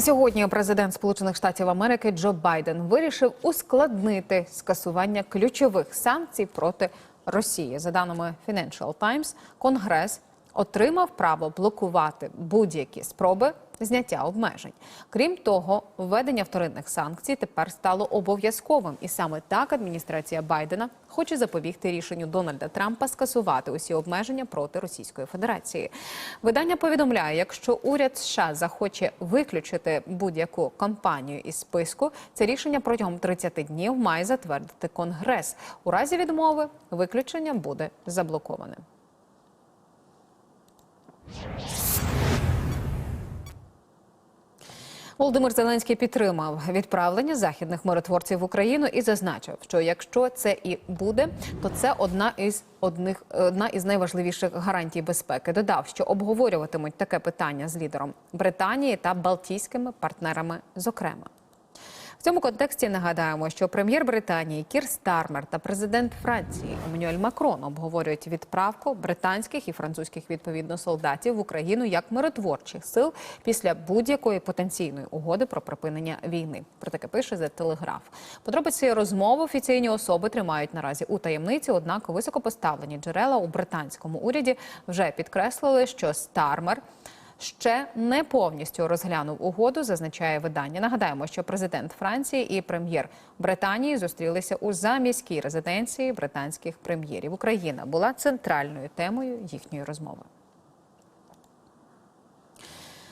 І сьогодні президент Сполучених Штатів Америки Джо Байден вирішив ускладнити скасування ключових санкцій проти Росії. За даними Financial Times, Конгрес отримав право блокувати будь-які спроби зняття обмежень. Крім того, введення вторинних санкцій тепер стало обов'язковим, і саме так адміністрація Байдена хоче запобігти рішенню Дональда Трампа скасувати усі обмеження проти Російської Федерації. Видання повідомляє, якщо уряд США захоче виключити будь-яку компанію із списку, це рішення протягом 30 днів має затвердити Конгрес. У разі відмови виключення буде заблоковане. Володимир Зеленський підтримав відправлення західних миротворців в Україну і зазначив, що якщо це і буде, то це одна із одних одна із найважливіших гарантій безпеки. Додав, що обговорюватимуть таке питання з лідером Британії та Балтійськими партнерами, зокрема. В цьому контексті нагадаємо, що прем'єр Британії Кір Стармер та президент Франції Еммануель Макрон обговорюють відправку британських і французьких відповідно солдатів в Україну як миротворчих сил після будь-якої потенційної угоди про припинення війни. Про таке пише The Telegraph. Подробиці розмови офіційні особи тримають наразі у таємниці. Однак високопоставлені джерела у британському уряді вже підкреслили, що Стармер ще не повністю розглянув угоду, зазначає видання. Нагадаємо, що президент Франції і прем'єр Британії зустрілися у заміській резиденції британських прем'єрів. Україна була центральною темою їхньої розмови.